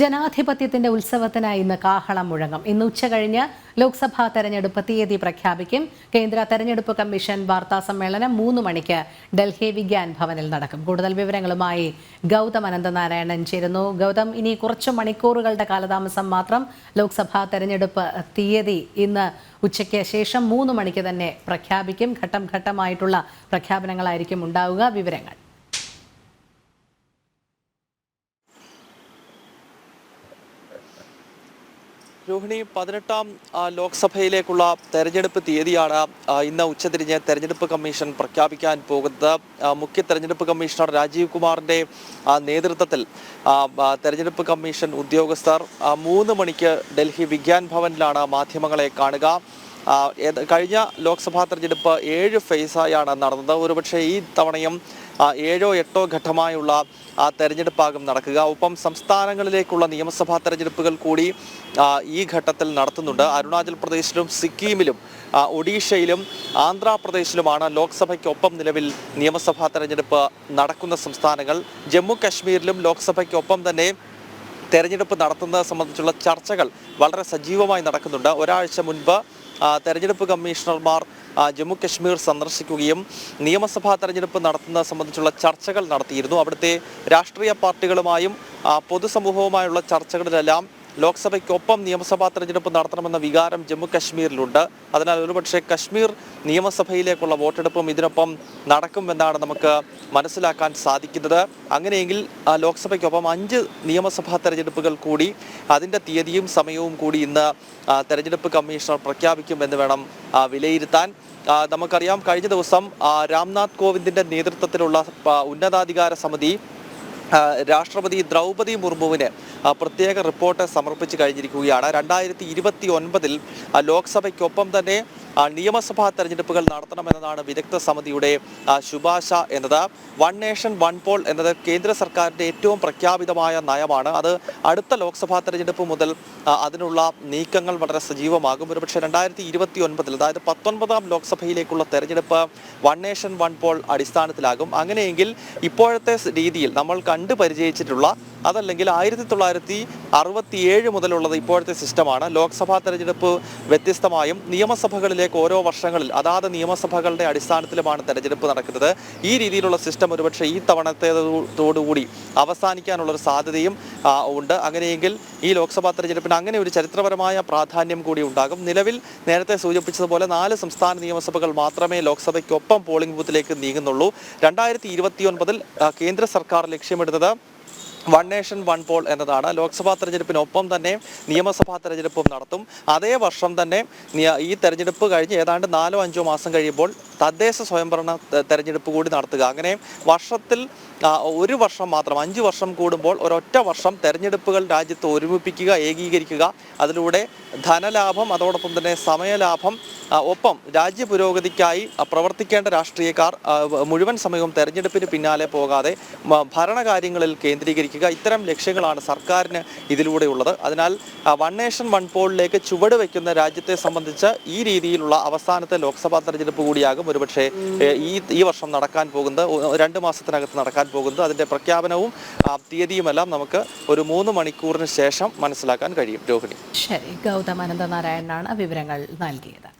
ജനാധിപത്യത്തിന്റെ ഉത്സവത്തിനായി ഇന്ന് കാഹളം മുഴങ്ങും. ഇന്ന് ഉച്ച കഴിഞ്ഞ് ലോക്സഭാ തെരഞ്ഞെടുപ്പ് തീയതി പ്രഖ്യാപിക്കും. കേന്ദ്ര തെരഞ്ഞെടുപ്പ് കമ്മീഷൻ വാർത്താ സമ്മേളനം മൂന്ന് മണിക്ക് ഡൽഹി വിജ്ഞാൻ ഭവനിൽ നടക്കും. കൂടുതൽ വിവരങ്ങളുമായി ഗൗതം അനന്തനാരായണൻ ചേരുന്നു. ഗൗതം ഇനി കുറച്ച് മണിക്കൂറുകളുടെ കാലതാമസം മാത്രം ലോക്സഭാ തെരഞ്ഞെടുപ്പ് തീയതി ഇന്ന് ഉച്ചയ്ക്ക് ശേഷം മൂന്ന് മണിക്ക് തന്നെ പ്രഖ്യാപിക്കും. ഘട്ടം ഘട്ടമായിട്ടുള്ള പ്രഖ്യാപനങ്ങളായിരിക്കും ഉണ്ടാവുക. വിവരങ്ങൾ. രോഹിണി പതിനെട്ടാം ലോക്സഭയിലേക്കുള്ള തെരഞ്ഞെടുപ്പ് തീയതിയാണ് ഇന്ന് ഉച്ചതിരിഞ്ഞ് തെരഞ്ഞെടുപ്പ് കമ്മീഷൻ പ്രഖ്യാപിക്കാൻ പോകുന്നത്. മുഖ്യ തെരഞ്ഞെടുപ്പ് കമ്മീഷണർ രാജീവ് കുമാറിന്റെ നേതൃത്വത്തിൽ തെരഞ്ഞെടുപ്പ് കമ്മീഷൻ ഉദ്യോഗസ്ഥർ മൂന്ന് മണിക്ക് ഡൽഹി വിജ്ഞാൻ ഭവനിലാണ് മാധ്യമങ്ങളെ കാണുക. കഴിഞ്ഞ ലോക്സഭാ തെരഞ്ഞെടുപ്പ് ഏഴ് ഫേസായാണ് നടന്നത്. ഒരുപക്ഷെ ഈ തവണയും ഏഴോ എട്ടോ ഘട്ടമായുള്ള ആ തെരഞ്ഞെടുപ്പാകും നടക്കുക. ഒപ്പം സംസ്ഥാനങ്ങളിലേക്കുള്ള നിയമസഭാ തെരഞ്ഞെടുപ്പുകൾ കൂടി ഈ ഘട്ടത്തിൽ നടത്തുന്നുണ്ട്. അരുണാചൽ പ്രദേശിലും സിക്കിമിലും ഒഡീഷയിലും ആന്ധ്രാപ്രദേശിലുമാണ് ലോക്സഭയ്ക്കൊപ്പം നിലവിൽ നിയമസഭാ തെരഞ്ഞെടുപ്പ് നടക്കുന്ന സംസ്ഥാനങ്ങൾ. ജമ്മു കാശ്മീരിലും ലോക്സഭയ്ക്കൊപ്പം തന്നെ തെരഞ്ഞെടുപ്പ് നടത്തുന്നത് സംബന്ധിച്ചുള്ള ചർച്ചകൾ വളരെ സജീവമായി നടക്കുന്നുണ്ട്. ഒരാഴ്ച മുൻപ് തെരഞ്ഞെടുപ്പ് കമ്മീഷണർമാർ ജമ്മു കശ്മീർ സന്ദർശിക്കുകയും നിയമസഭാ തെരഞ്ഞെടുപ്പ് നടത്തുന്നത് സംബന്ധിച്ചുള്ള ചർച്ചകൾ നടത്തിയിരുന്നു. അവിടുത്തെ രാഷ്ട്രീയ പാർട്ടികളുമായും പൊതുസമൂഹവുമായുള്ള ചർച്ചകളിലെല്ലാം ലോക്സഭയ്ക്കൊപ്പം നിയമസഭാ തെരഞ്ഞെടുപ്പ് നടത്തണമെന്ന വികാരം ജമ്മു കശ്മീരിലുണ്ട് അതിനാൽ ഒരുപക്ഷെ കശ്മീർ നിയമസഭയിലേക്കുള്ള വോട്ടെടുപ്പും ഇതിനൊപ്പം നടക്കുമെന്നാണ് നമുക്ക് മനസ്സിലാക്കാൻ സാധിക്കുന്നത്. അങ്ങനെയെങ്കിൽ ലോക്സഭയ്ക്കൊപ്പം അഞ്ച് നിയമസഭാ തെരഞ്ഞെടുപ്പുകൾ കൂടി അതിന്റെ തീയതിയും സമയവും കൂടി ഇന്ന് തെരഞ്ഞെടുപ്പ് കമ്മീഷണർ പ്രഖ്യാപിക്കുമെന്ന് വേണം വിലയിരുത്താൻ. നമുക്കറിയാം കഴിഞ്ഞ ദിവസം രാംനാഥ് കോവിന്ദിന്റെ നേതൃത്വത്തിലുള്ള ഉന്നതാധികാര സമിതി രാഷ്ട്രപതി ദ്രൗപതി മുർമുവിന് പ്രത്യേക റിപ്പോർട്ട് സമർപ്പിച്ചു കഴിഞ്ഞിരിക്കുകയാണ്. രണ്ടായിരത്തി ഇരുപത്തി ഒൻപതിൽ ലോക്സഭയ്ക്കൊപ്പം തന്നെ നിയമസഭാ തെരഞ്ഞെടുപ്പുകൾ നടത്തണമെന്നതാണ് വിദഗ്ധ സമിതിയുടെ ശുപാർശ എന്നത്. വൺ നേഷൻ വൺ പോൾ എന്നത് കേന്ദ്ര സർക്കാരിന്റെ ഏറ്റവും പ്രഖ്യാപിതമായ നയമാണ്. അത് അടുത്ത ലോക്സഭാ തെരഞ്ഞെടുപ്പ് മുതൽ അതിനുള്ള നീക്കങ്ങൾ വളരെ സജീവമാകും. ഒരുപക്ഷെ രണ്ടായിരത്തി ഇരുപത്തി ഒൻപതിൽ അതായത് പത്തൊൻപതാം ലോക്സഭയിലേക്കുള്ള തെരഞ്ഞെടുപ്പ് വൺ നേഷൻ വൺ പോൾ അടിസ്ഥാനത്തിലാകും. അങ്ങനെയെങ്കിൽ ഇപ്പോഴത്തെ രീതിയിൽ നമ്മൾ കണ്ടു പരിചയിച്ചിട്ടുള്ള അതല്ലെങ്കിൽ ആയിരത്തി തൊള്ളായിരത്തി അറുപത്തിയേഴ് മുതലുള്ളത് ഇപ്പോഴത്തെ സിസ്റ്റമാണ്. ലോക്സഭാ തെരഞ്ഞെടുപ്പ് വ്യത്യസ്തമായും നിയമസഭകളിലേക്ക് ഓരോ വർഷങ്ങളിൽ അതാത് നിയമസഭകളുടെ അടിസ്ഥാനത്തിലുമാണ് തെരഞ്ഞെടുപ്പ് നടക്കുന്നത്. ഈ രീതിയിലുള്ള സിസ്റ്റം ഒരുപക്ഷെ ഈ തവണത്തേതോടുകൂടി അവസാനിക്കാനുള്ളൊരു സാധ്യതയും ഉണ്ട്. അങ്ങനെയെങ്കിൽ ഈ ലോക്സഭാ തെരഞ്ഞെടുപ്പിന് അങ്ങനെ ഒരു ചരിത്രപരമായ പ്രാധാന്യം കൂടി ഉണ്ടാകും. നിലവിൽ നേരത്തെ സൂചിപ്പിച്ചതുപോലെ നാല് സംസ്ഥാന നിയമസഭകൾ മാത്രമേ ലോക്സഭയ്ക്കൊപ്പം പോളിംഗ് ബൂത്തിലേക്ക് നീങ്ങുന്നുള്ളൂ. രണ്ടായിരത്തി ഇരുപത്തിയൊൻപതിൽ കേന്ദ്ര സർക്കാർ ലക്ഷ്യമിടുന്നത് വൺ നേഷൻ വൺ പോൾ എന്നതാണ്. ലോക്സഭാ തെരഞ്ഞെടുപ്പിനൊപ്പം തന്നെ നിയമസഭാ തെരഞ്ഞെടുപ്പും നടത്തും. അതേ വർഷം തന്നെ ഈ തെരഞ്ഞെടുപ്പ് കഴിഞ്ഞ് ഏതാണ്ട് നാലോ അഞ്ചോ മാസം കഴിയുമ്പോൾ തദ്ദേശ സ്വയംഭരണ തെരഞ്ഞെടുപ്പ് കൂടി നടത്തുക. അങ്ങനെ വർഷത്തിൽ ഒരു വർഷം മാത്രം അഞ്ച് വർഷം കൂടുമ്പോൾ ഒരൊറ്റ വർഷം തെരഞ്ഞെടുപ്പുകൾ രാജ്യത്ത് ഒരുമിപ്പിക്കുക ഏകീകരിക്കുക. അതിലൂടെ ധനലാഭം അതോടൊപ്പം തന്നെ സമയലാഭം ഒപ്പം രാജ്യ പുരോഗതിക്കായി പ്രവർത്തിക്കേണ്ട രാഷ്ട്രീയക്കാർ മുഴുവൻ സമയവും തെരഞ്ഞെടുപ്പിന് പിന്നാലെ പോകാതെ ഭരണകാര്യങ്ങളിൽ കേന്ദ്രീകരിക്കുക. ഇത്തരം ലക്ഷ്യങ്ങളാണ് സർക്കാരിന് ഇതിലൂടെ ഉള്ളത് അതിനാൽ വൺ നേഷൻ വൺ പോളിലേക്ക് ചുവട് വയ്ക്കുന്ന രാജ്യത്തെ സംബന്ധിച്ച് ഈ രീതിയിലുള്ള അവസാനത്തെ ലോക്സഭാ തെരഞ്ഞെടുപ്പ് കൂടിയാകും. ഒരുപക്ഷെ ഈ ഈ വർഷം നടക്കാൻ പോകുന്നത് രണ്ട് മാസത്തിനകത്ത് നടക്കാൻ പോകുന്നത്. അതിന്റെ പ്രഖ്യാപനവും തീയതിയുമെല്ലാം നമുക്ക് ഒരു മൂന്ന് മണിക്കൂറിന് ശേഷം മനസ്സിലാക്കാൻ കഴിയും. രോഹിണി. ശരി. ഗൗതം അനന്തനാരായണനാണ് വിവരങ്ങൾ നൽകിയത്.